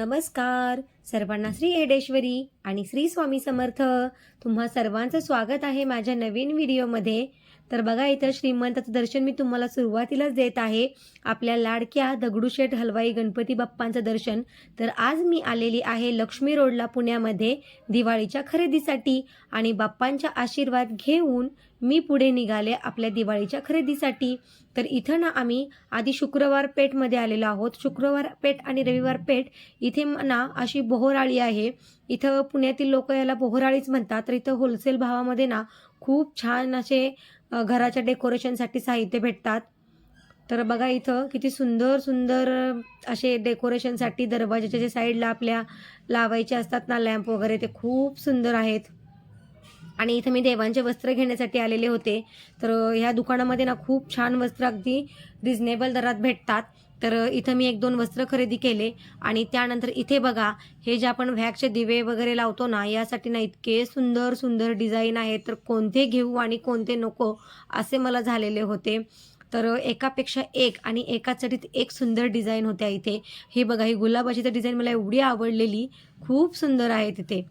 नमस्कार. सर्वांना श्री येडेश्वरी आणि श्री स्वामी समर्थ. तुम्हा सर्वांचं स्वागत आहे माझ्या नवीन व्हिडिओमध्ये. तर बघा इथं श्रीमंताचं दर्शन मी तुम्हाला सुरुवातीलाच देत आहे. आपल्या लाडक्या दगडूशेठ हलवाई गणपती बाप्पांचं दर्शन. तर आज मी आलेली आहे लक्ष्मी रोडला पुण्यामध्ये दिवाळीच्या खरेदीसाठी आणि बाप्पांचा आशीर्वाद घेऊन मी पुढे निघाले आपल्या दिवाळीच्या खरेदीसाठी. तर इथं ना आम्ही आधी शुक्रवार पेठमध्ये आलेलो आहोत. शुक्रवार पेठ आणि रविवार पेठ इथे ना अशी बोहराळी आहे. इथं पुण्यातील लोक याला बोहराळीच म्हणतात. तर इथं होलसेल भावामध्ये ना खूप छान असे घराच्या डेकोरेशनसाठी साहित्य भेटतात. तर बघा इथं किती सुंदर सुंदर असे डेकोरेशनसाठी दरवाजाच्या जे साईडला आपल्या लावायचे असतात ना लॅम्प वगैरे ते खूप सुंदर आहेत. आणि इथं मी देवांचे वस्त्र घेण्यासाठी आलेले होते. तर ह्या दुकानामध्ये ना खूप छान वस्त्र अगदी रिझनेबल दरात भेटतात. तर इथं मी एक दोन वस्त्र खरेदी केले आणि त्यानंतर इथे बघा हे जे आपण व्हॅक्सचे दिवे वगैरे लावतो ना यासाठी ना इतके सुंदर सुंदर डिझाईन आहेत. तर कोणते घेऊ आणि कोणते नको असे मला झालेले होते. तर एकापेक्षा एक आणि एकाच चढीत एक सुंदर डिझाईन होत्या इथे. हे बघा ही गुलाबाची तर डिझाईन मला एवढी आवडलेली. खूप सुंदर आहे तिथे.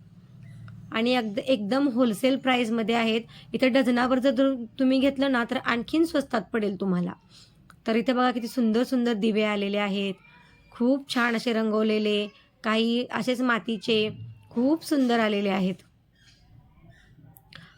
आणि अगद एकदम होलसेल प्राईजमध्ये आहेत. इथं डझनावर जर तुम्ही घेतलं ना तर आणखीन स्वस्तात पडेल तुम्हाला. तर इथे बघा किती सुंदर सुंदर दिवे आलेले आहेत. खूप छान असे रंगवलेले काही असेच मातीचे खूप सुंदर आलेले आहेत.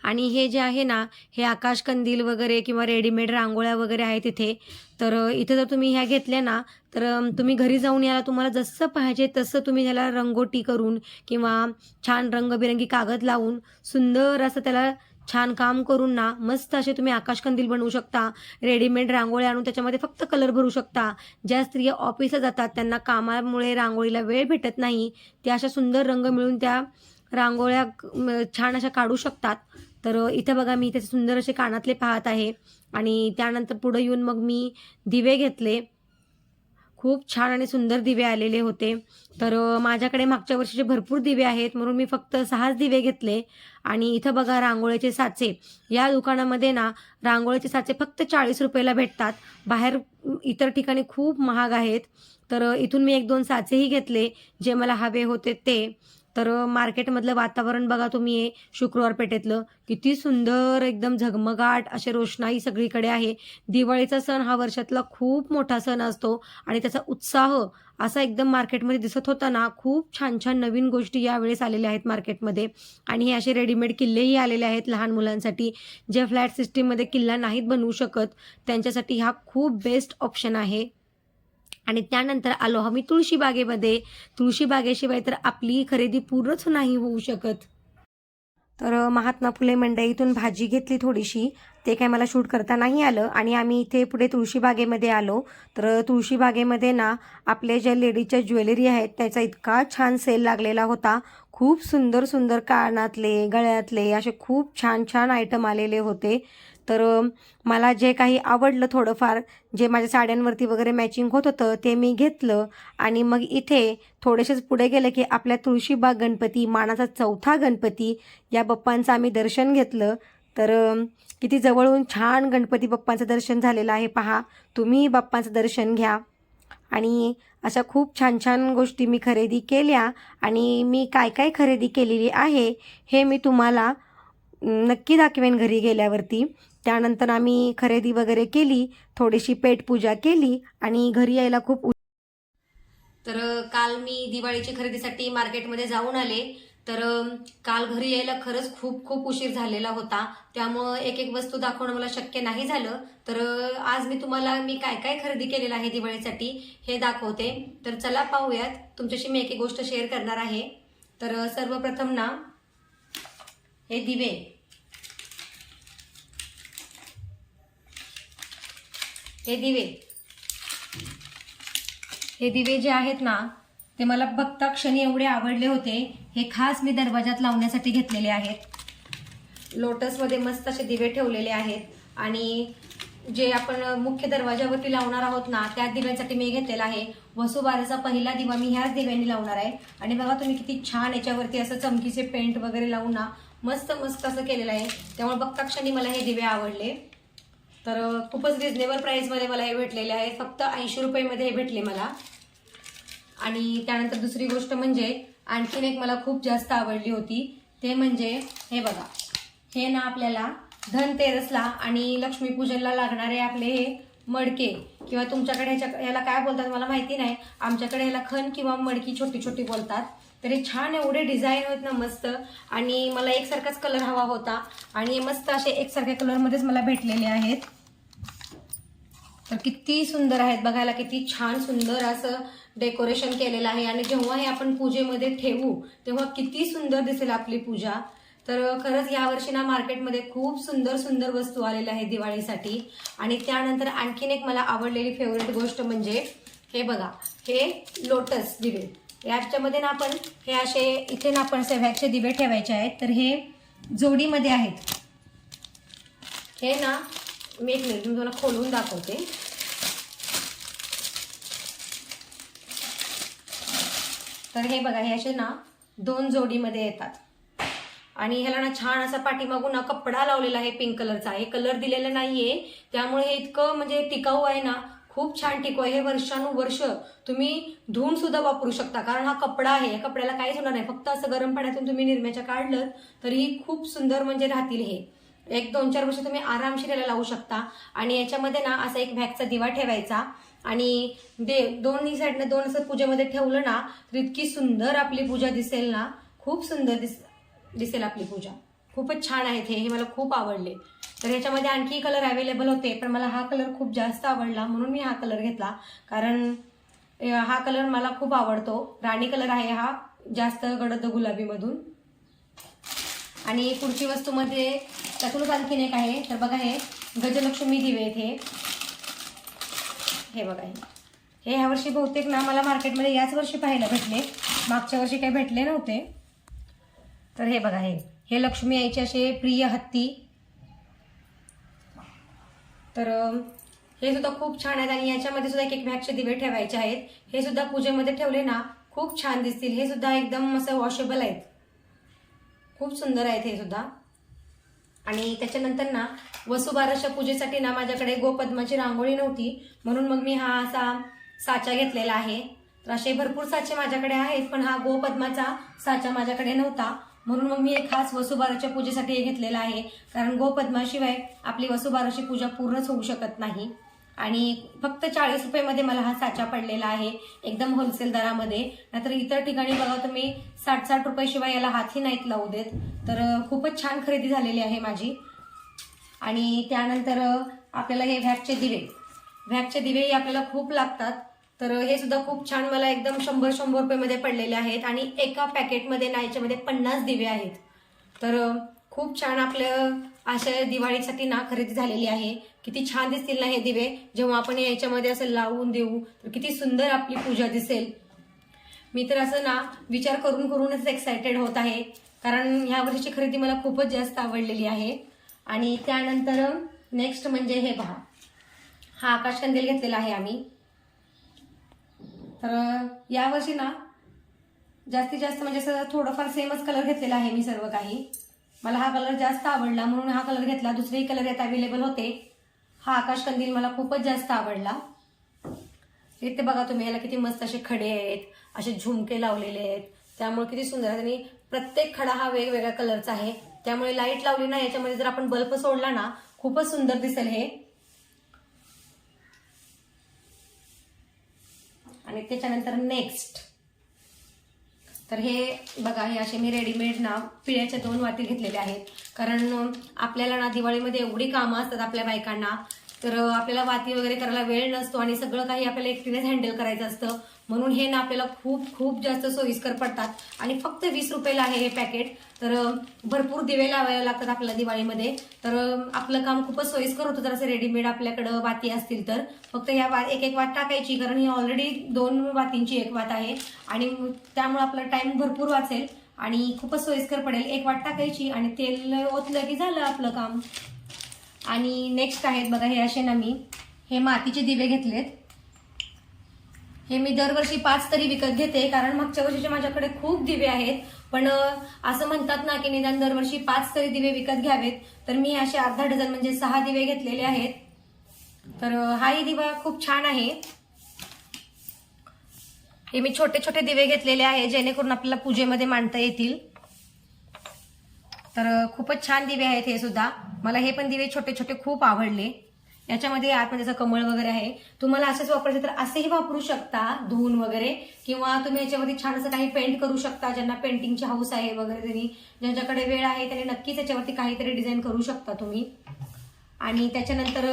आणि हे जे आहे ना हे आकाशकंदील वगैरे किंवा रेडीमेड रांगोळ्या वगैरे आहेत इथे. तर इथे जर तुम्ही ह्या घेतल्या ना तर तुम्ही घरी जाऊन याला तुम्हाला जसं पाहिजे तसं तुम्ही त्याला रंगोटी करून किंवा छान रंगबिरंगी कागद लावून सुंदर असं त्याला छान काम करून ना मस्त असे तुम्ही आकाशकंदील बनवू शकता रेडीमेड रांगोळी आणून त्याच्यामध्ये फक्त कलर भरू शकता. ज्या स्त्रिया ऑफिसला जातात त्यांना कामामुळे रांगोळीला वेळ भेटत नाही. त्या अशा सुंदर रंग मिळून त्या रांगोळ्या छान अशा काढू शकतात. तर इथे बघा मी इथे सुंदर असे कानातले पाहत आहे. आणि त्यानंतर पुढे येऊन मग मी दिवे घेतले. खूप छान आणि सुंदर दिवे आलेले होते. तर माझ्याकडे मागच्या वर्षीचे भरपूर दिवे आहेत म्हणून मी फक्त सहाच दिवे घेतले. आणि इथं बघा रांगोळीचे साचे. या दुकानामध्ये ना रांगोळीचे साचे फक्त चाळीस रुपयाला भेटतात. बाहेर इतर ठिकाणी खूप महाग आहेत. तर इथून मी एक दोन साचेही घेतले. जे मला हवे होते ते. तर मार्केटमधलं वातावरण बघा तुम्ही हे शुक्रवार पेठेतलं. किती सुंदर एकदम झगमगाट असे रोषणाई सगळीकडे आहे. दिवाळीचा सण हा वर्षातला खूप मोठा सण असतो आणि त्याचा उत्साह असा एकदम मार्केटमध्ये दिसत होता ना खूप छान छान नवीन गोष्टी यावेळेस आलेल्या आहेत मार्केटमध्ये. आणि हे असे रेडीमेड किल्लेही आलेले आहेत लहान मुलांसाठी जे फ्लॅट सिस्टीममध्ये किल्ला नाहीत बनवू शकत. त्यांच्यासाठी हा खूप बेस्ट ऑप्शन आहे. आणि त्यानंतर आलो आम्ही तुळशीबागेमध्ये तुळशीबागेशिवाय तर आपली खरेदी पूर्णच नाही होऊ शकत. तर महात्मा फुले मंडईतून भाजी घेतली थोडीशी. ते काय मला शूट करता नाही आलं आणि आम्ही इथे पुढे तुळशीबागेमध्ये आलो. तर तुळशीबागेमध्ये ना आपले ज्या लेडीजच्या ज्वेलरी आहेत त्याचा इतका छान सेल लागलेला होता. खूप सुंदर सुंदर कानातले गळ्यातले असे खूप छान छान आयटम आलेले होते. तर मला जे काही आवडलं थोडंफार जे माझ्या साड्यांवरती वगैरे मॅचिंग होत होतं ते मी घेतलं. आणि मग इथे थोडेसेच पुढे गेलं की आपल्या तुळशीबाग गणपती मानाचा चौथा गणपती या बाप्पांचं आम्ही दर्शन घेतलं. तर किती जवळून छान गणपती बाप्पांचं दर्शन झालेलं आहे पहा. तुम्ही बाप्पांचं दर्शन घ्या. आणि अशा खूप छान छान गोष्टी मी खरेदी केल्या. आणि मी काय काय खरेदी केलेली आहे हे मी तुम्हाला नक्की दाखवेन घरी गेल्यावरती. त्यानंतर आम्ही खरेदी वगैरे केली थोडीशी पेटपूजा केली आणि घरी यायला खूप तर काल मी दिवाळीची खरेदीसाठी मार्केटमध्ये जाऊन आले. तर काल घरी यायला खरंच खूप खूप उशीर झालेला होता. त्यामुळं एक एक वस्तू दाखवणं मला शक्य नाही झालं. तर आज मी तुम्हाला मी काय काय खरेदी केलेलं आहे दिवाळीसाठी हे दाखवते. तर चला पाहूयात. तुमच्याशी मी एक एक गोष्ट शेअर करणार आहे. तर सर्वप्रथम ना हे दिवे. हे दिवे. हे दिवे जे आहेत ना ते मला बघता क्षणी एवढे आवडले होते. हे खास मी दरवाजात लावण्यासाठी घेतलेले आहेत. लोटसमध्ये मस्त असे दिवे ठेवलेले आहेत. आणि जे आपण मुख्य दरवाजावरती लावणार आहोत ना त्या दिव्यांसाठी मी घेतलेला आहे. वसुबारचा पहिला दिवा मी ह्याच दिव्यांनी लावणार आहे. आणि बघा तुम्ही किती छान याच्यावरती असं चमकीचे पेंट वगैरे लावून ना मस्त मस्त असं केलेलं आहे. त्यामुळे बघता क्षणी मला हे दिवे आवडले. तर खूपच रिजनेबल प्राईसमध्ये मला हे भेटलेले आहे. फक्त ऐंशी रुपयेमध्ये हे भेटले मला. आणि त्यानंतर दुसरी गोष्ट म्हणजे आणखीन एक मला खूप जास्त आवडली होती. ते म्हणजे हे बघा. हे ना आपल्याला धनतेरसला आणि लक्ष्मीपूजनला लागणारे आपले हे मडके किंवा तुमच्याकडे ह्याच्या ह्याला काय बोलतात मला माहिती नाही. आमच्याकडे ह्याला खण किंवा मडकी छोटी छोटी बोलतात. तरी छान एवढे डिझाईन होत ना मस्त. आणि मला एकसारखाच कलर हवा होता. आणि मस्त असे एकसारख्या कलरमध्येच मला भेटलेले आहेत. तर किती सुंदर आहेत बघायला किती छान सुंदर असं डेकोरेशन केलेलं आहे. आणि जेव्हा हे आपण पूजेमध्ये ठेवू तेव्हा किती सुंदर दिसेल आपली पूजा. तर खरंच यावर्षी ना मार्केटमध्ये खूप सुंदर सुंदर वस्तू आलेल्या आहेत दिवाळीसाठी. आणि त्यानंतर आणखीन एक मला आवडलेली फेवरेट गोष्ट म्हणजे हे बघा हे लोटस दिवे. याच्यामध्ये ना आपण हे असे इथे ना आपण सेव्याचे दिवे ठेवायचे आहेत. तर हे जोडीमध्ये आहेत. हे ना मी एक मिनिट मी तुम्हाला खोलून दाखवते. तर हे बघा हे असे ना दोन जोडीमध्ये येतात. आणि ह्याला ना छान असा पाठीमागून ना कपडा लावलेला आहे पिंक कलरचा. हे कलर दिलेला नाहीये. त्यामुळे हे इतकं म्हणजे टिकाऊ आहे ना खूप छान टिकवा आहे. हे वर्षानुवर्ष तुम्ही धुवून सुद्धा वापरू शकता. कारण हा कपडा आहे. या कपड्याला काहीच होणार नाही. फक्त असं गरम पाण्यातून तुम्ही निरम्याच्या काढलं तरीही खूप सुंदर म्हणजे राहतील हे. एक दोन चार वर्ष तुम्ही आरामशीर याला लावू शकता. आणि याच्यामध्ये ना असा एक व्हॅक्सचा दिवा ठेवायचा. आणि दे दोन्ही साईडनं दोन असं पूजेमध्ये ठेवलं ना तर इतकी सुंदर आपली पूजा दिसेल ना. खूप सुंदर दिस दिसेल आपली पूजा. खूपच छान आहेत हे हे मला खूप आवडले. तर ह्याच्यामध्ये आणखी कलर अवेलेबल होते पण मला हा कलर खूप जास्त आवडला म्हणून मी हा कलर घेतला. कारण हा कलर मला खूप आवडतो. राणी कलर आहे हा जास्त गडद गुलाबीमधून. आणि पुढची वस्तूमध्ये त्यातूनच आणखीन एक आहे. तर बघा हे गजलक्ष्मी दिवे हे. हे बघा हे. हे ह्या वर्षी बहुतेक ना मला मार्केटमध्ये याच वर्षी पाहायला भेटले. मागच्या वर्षी काही भेटले नव्हते. तर हे बघा हे. हे लक्ष्मी आईचे असे प्रिय हत्ती. तर हे सुद्धा खूप छान आहेत आणि याच्यामध्ये सुद्धा एक एक व्हॅक्सचे दिवे ठेवायचे आहेत. हे सुद्धा पूजेमध्ये ठेवले ना खूप छान दिसतील. हे सुद्धा एकदम असं वॉशेबल आहेत. खूप सुंदर आहेत हे सुद्धा. आणि त्याच्यानंतर ना वसुबारसच्या पूजेसाठी ना माझ्याकडे गोपद्माची रांगोळी नव्हती. म्हणून मग मी हा असा साचा घेतलेला आहे. तर असे भरपूर साचे माझ्याकडे आहेत पण हा गोपद्माचा साचा माझ्याकडे नव्हता. म्हणून मग मी एक खास वसुबाराच्या पूजेसाठी हे घेतलेलं आहे. कारण गोपद्माशिवाय आपली वसुबाराची पूजा पूर्णच होऊ शकत नाही. आणि फक्त चाळीस रुपयेमध्ये मला हा साचा पडलेला आहे एकदम होलसेल दरामध्ये. नाहीतर इतर ठिकाणी बघा तुम्ही साठ साठ रुपयाशिवाय याला हातही नाहीत लावू देत. तर खूपच छान खरेदी झालेली आहे माझी. आणि त्यानंतर आपल्याला हे व्हॅकचे दिवे. व्हॅकचे दिवेही आपल्याला खूप लागतात. तर हे सुद्धा खूप छान मला एकदम शंभर शंभर रुपयेमध्ये पडलेले आहेत आणि एका पॅकेटमध्ये ना याच्यामध्ये पन्नास दिवे आहेत. तर खूप छान आपलं अशा दिवाळीसाठी ना खरेदी झालेली आहे. किती छान दिसतील ना हे दिवे. जेव्हा आपण याच्यामध्ये असं लावून देऊ तर किती सुंदर आपली पूजा दिसेल. मी तर असं ना विचार करून करूनच एक्सायटेड होत आहे. कारण ह्या वर्षीची खरेदी मला खूपच जास्त आवडलेली आहे. आणि त्यानंतर नेक्स्ट म्हणजे हे पहा हा आकाशकंदील घेतलेला आहे आम्ही. तर यावर्षी ना जास्तीत जास्त म्हणजे असं थोडंफार सेमच कलर घेतलेला आहे मी सर्व काही. मला हा कलर जास्त आवडला म्हणून हा कलर घेतला. दुसरेही कलर यात अवेलेबल होते. हा आकाश कंदील मला खूपच जास्त आवडला. इथे बघा तुम्ही याला किती मस्त असे खडे आहेत असे झुमके लावलेले आहेत. त्यामुळे किती सुंदर आहेत आणि प्रत्येक खडा हा वेगवेगळ्या कलरचा आहे. त्यामुळे लाइट लावली ना याच्यामध्ये जर आपण बल्ब सोडला ना खूपच सुंदर दिसेल हे. आणि त्याच्यानंतर नेक्स्ट तर हे बघा हे असे मी रेडीमेड ना पिळ्याच्या दोन वाती घेतलेले आहेत. कारण आपल्याला ना दिवाळीमध्ये एवढी कामं असतात आपल्या बायकांना तर आपल्याला वाती वगैरे करायला वेळ नसतो आणि सगळं काही आपल्याला एकटीनेच हँडल करायचं असतं. म्हणून हे ना आपल्याला खूप खूप जास्त सोयीस्कर पडतात. आणि फक्त वीस रुपयाला आहे हे पॅकेट तर भरपूर दिवे लावायला लागतात आपल्याला दिवाळीमध्ये. तर आपलं काम खूपच सोयीस्कर होतं जर असं रेडीमेड आपल्याकडं वाती असतील तर. फक्त या वा एक एक वाट टाकायची कारण ही ऑलरेडी दोन वातींची एक वात आहे. आणि त्यामुळे आपला टाइम भरपूर वाचेल आणि खूपच सोयीस्कर पडेल. एक वाट टाकायची आणि तेल ओतलं की झालं आपलं काम. आणि नेक्स्ट आहेत बघा हे असे ना मी. हे मातीचे दिवे घेतलेत. हे मी दरवर्षी पाच तरी विकत घेते कारण मागच्या वर्षीचे माझ्याकडे खूप दिवे आहेत. पण असं म्हणतात ना की निदान दरवर्षी पाच तरी दिवे विकत घ्यावेत. तर मी असे अर्धा डझन म्हणजे सहा दिवे घेतलेले आहेत. तर हाही दिवा खूप छान आहे. हे मी छोटे छोटे दिवे घेतलेले आहे जेणेकरून आपल्याला पूजेमध्ये मांडता येतील. तर खूपच छान दिवे आहेत हे सुद्धा. मला हे पण दिवे छोटे छोटे खूप आवडले. याच्यामध्ये आतमध्ये असं कमळ वगैरे आहे तुम्हाला असेच वापरायचे तर असेही वापरू शकता. धुवून वगैरे किंवा तुम्ही याच्यामध्ये छान असं काही पेंट करू शकता ज्यांना पेंटिंगची हाऊस आहे वगैरे त्यांनी ज्यांच्याकडे वेळ आहे त्यांनी नक्कीच याच्यावरती काहीतरी डिझाईन करू शकता तुम्ही. आणि त्याच्यानंतर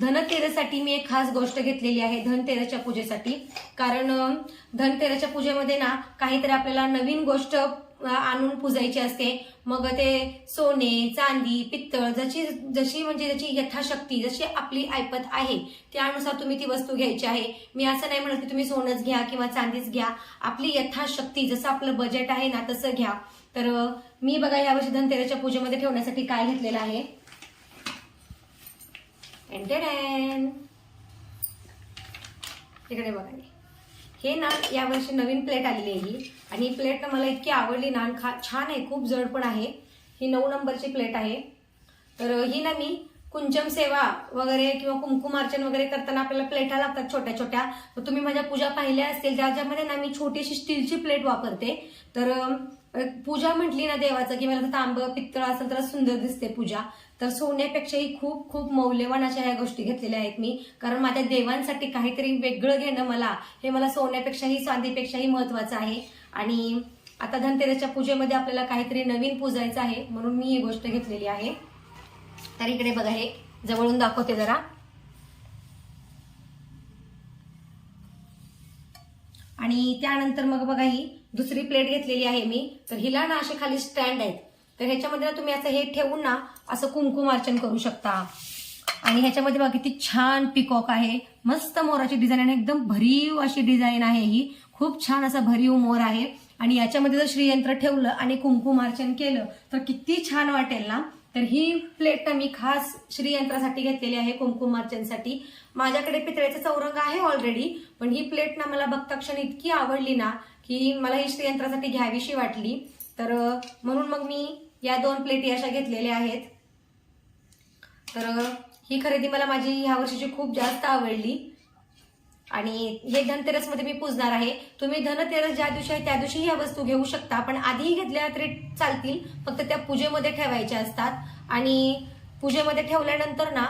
धनतेरसाठी मी एक खास गोष्ट घेतलेली आहे धनतेरसच्या पूजेसाठी. कारण धनतेरसच्या पूजेमध्ये ना काहीतरी आपल्याला नवीन गोष्ट आणून पूजायची असते. मग ते सोने चांदी पित्तळ जशी जशी म्हणजे त्याची यथाशक्ती जशी आपली ऐपत आहे त्यानुसार तुम्ही ती वस्तू घ्यायची आहे. मी असं नाही म्हणत की तुम्ही सोनंच घ्या किंवा चांदीच घ्या. आपली यथाशक्ती जसं आपलं बजेट आहे ना तसं घ्या. तर मी बघा यावर्षी धनतेरसच्या पूजेमध्ये ठेवण्यासाठी काय घेतलेलं आहे. एंटरटेन इकडे बघा. हे. नान ना यावर्षी नवीन प्लेट आलेली आहे ही. आणि ही प्लेट मला इतकी आवडली ना आणि खा छान आहे खूप जड पण आहे. ही नऊ नंबरची प्लेट आहे. तर ही ना मी कुंचम सेवा वगैरे किंवा कुंकुमार्चन वगैरे करताना आपल्याला प्लेटा लागतात छोट्या छोट्या. तर तुम्ही माझ्या पूजा पाहिल्या असतील ज्याच्यामध्ये ना मी छोटीशी स्टीलची प्लेट वापरते. तर पूजा म्हटली ना देवाचं की मला तांब पित्तळ असेल तर सुंदर दिसते पूजा. तर सोन्यापेक्षाही खूप खूप मौल्यवान अशा ह्या गोष्टी घेतलेल्या आहेत मी. कारण माझ्या देवांसाठी काहीतरी वेगळं घेणं मला हे मला सोन्यापेक्षाही चांदीपेक्षाही महत्वाचं आहे. आणि आता धनतेरसच्या पूजेमध्ये आपल्याला काहीतरी नवीन पूजायचं आहे म्हणून मी ही गोष्ट घेतलेली आहे. तर इकडे बघा हे जवळून दाखवते जरा. आणि त्यानंतर मग बघा ही दुसरी प्लेट घेतलेली आहे मी. तर हिला ना असे खाली स्टँड आहेत. तर ह्याच्यामध्ये ना तुम्ही असं हे ठेवून ना असं कुंकुम अर्चन करू शकता. आणि ह्याच्यामध्ये बघा किती छान पिकॉक आहे. मस्त मोराची डिझाईन आणि एकदम भरीव अशी डिझाईन आहे ही. खूप छान असा भरीव मोर आहे. आणि याच्यामध्ये जर श्रीयंत्र ठेवलं आणि कुंकुम अर्चन केलं तर किती छान वाटेल ना? तर ही प्लेट ना मी खास श्रीयंत्रासाठी घेतलेली आहे कुंकुमार्चनसाठी माझ्याकडे पितळेचा चौरंग आहे ऑलरेडी पण ही प्लेट ना मला बघता क्षण इतकी आवडली ना की मला ही श्रीयंत्रासाठी घ्यावीशी वाटली. तर म्हणून मग मी या दोन प्लेटी अशा घेतलेल्या आहेत. तर ही खरेदी मला माझी ह्या वर्षीची खूप जास्त आवडली. आणि हे धनतेरसमध्ये मी पूजणार आहे. तुम्ही धनतेरस ज्या दिवशी आहे त्या दिवशी ह्या वस्तू घेऊ शकता. पण आधीही घेतल्या तरी चालतील. फक्त त्या पूजेमध्ये ठेवायच्या असतात. आणि पूजेमध्ये ठेवल्यानंतर ना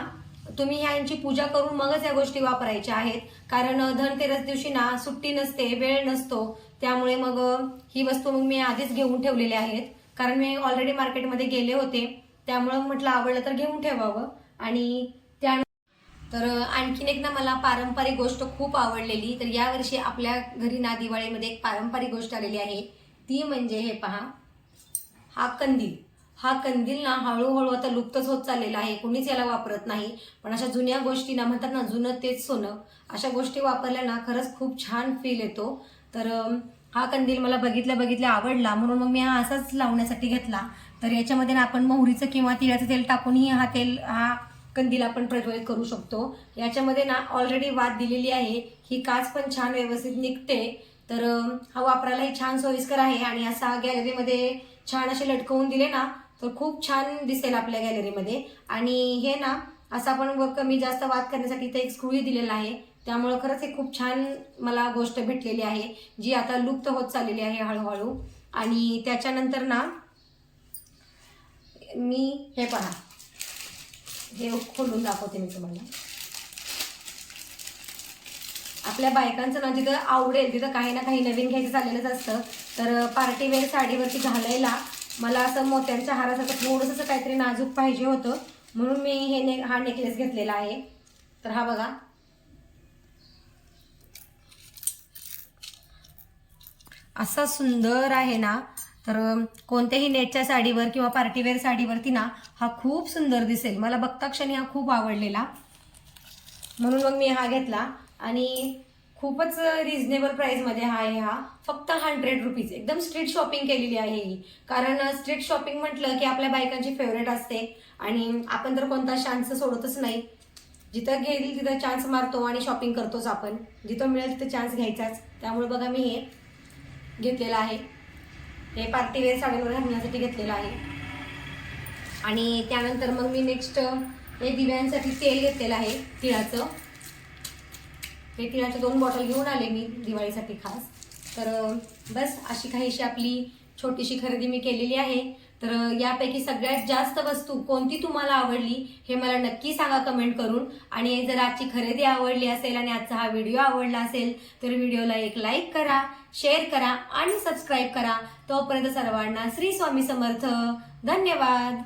तुम्ही ह्यांची पूजा करून मगच या गोष्टी वापरायच्या आहेत. कारण धनतेरस दिवशी ना सुट्टी नसते वेळ नसतो. त्यामुळे मग ही वस्तू मग मी आधीच घेऊन ठेवलेल्या आहेत. कारण मी ऑलरेडी मार्केटमध्ये गेले होते. त्यामुळं म्हटलं आवडलं तर घेऊन ठेवावं. आणि त्या तर आणखीन एक ना मला पारंपरिक गोष्ट खूप आवडलेली. तर यावर्षी आपल्या घरी ना दिवाळीमध्ये एक पारंपरिक गोष्ट आलेली आहे. ती म्हणजे हे पहा. हा कंदील. हा कंदील ना हळूहळू आता लुप्तच होत चाललेला आहे. कोणीच याला वापरत नाही. पण अशा जुन्या गोष्टी ना म्हणतात ना जुनं तेच सोनं. अशा गोष्टी वापरल्या ना खरंच खूप छान फील येतो. तर हा कंदील मला बघितल्या बघितल्या आवडला. म्हणून मग मी हा असाच लावण्यासाठी घेतला. तर याच्यामध्ये ना आपण मोहरीचं किंवा तिळाचं तेल टाकूनही हा तेल हा कंदील आपण प्रज्वलित करू शकतो. याच्यामध्ये ना ऑलरेडी वाद दिलेली आहे. ही काच पण छान व्यवस्थित निघते. तर हा वापरायलाही छान सोयीस्कर आहे आणि असा गॅलरीमध्ये छान असे लटकवून दिले ना तर खूप छान दिसेल आपल्या गॅलरीमध्ये आणि हे ना असं आपण व कमी जास्त वाद करण्यासाठी इथे एक स्क्रूही दिलेला आहे. त्यामुळं खरंच हे खूप छान मला गोष्ट भेटलेली आहे जी आता लुप्त होत चाललेली आहे हळूहळू. आणि त्याच्यानंतर ना मी हे पहा. हे खोलून दाखवते मी तुम्हाला. आपल्या बायकांचं ना जिथं आवडेल तिथं काही ना काही नवीन घ्यायचं चाललेलंच असतं. तर पार्टी वेअर साडीवरती घालायला मला असं मोत्यांच्या हारासारखं थोडंसं काहीतरी नाजूक पाहिजे होतं. म्हणून मी हे ने हा नेकलेस घेतलेला आहे. तर हा बघा. असा सुंदर आहे ना तर कोणत्याही नेटच्या साडीवर किंवा पार्टीवेअर साडीवरती ना हा खूप सुंदर दिसेल. मला बघता क्षणी हा खूप आवडलेला. म्हणून मग मी हा घेतला. आणि खूपच रिझनेबल प्राईजमध्ये हा आहे हा. फक्त हंड्रेड रुपीज एकदम स्ट्रीट शॉपिंग केलेली आहे ही. कारण स्ट्रीट शॉपिंग म्हटलं की आपल्या बायकांची फेवरेट असते. आणि आपण तर कोणता चान्स सोडतच नाही. जिथं घेईल तिथं चान्स मारतो आणि शॉपिंग करतोच आपण. जिथं मिळेल तिथं चान्स घ्यायचाच. त्यामुळे बघा मी हे घेतलेलं आहे. हे पार्टीवेअर साडीवर घालण्यासाठी घेतलेलं आहे. आणि त्यानंतर मग मी नेक्स्ट हे दिव्यांसाठी तेल घेतलेलं आहे तिळाचं. हे तिळाचं दोन बॉटल घेऊन आले मी दिवाळीसाठी खास. तर बस अशी काहीशी आपली छोटीशी खरेदी मी केलेली आहे. तर यापैकी सगळ्यात जास्त वस्तू कोणती तुम्हाला आवडली हे मला नक्की सांगा कमेंट करून. आणि जर आजची खरेदी आवडली असेल आणि आजचा हा व्हिडिओ आवडला असेल तर व्हिडिओला एक लाईक करा शेअर करा आणि सबस्क्राईब करा. तोपर्यंत सर्वांना श्री स्वामी समर्थ. धन्यवाद.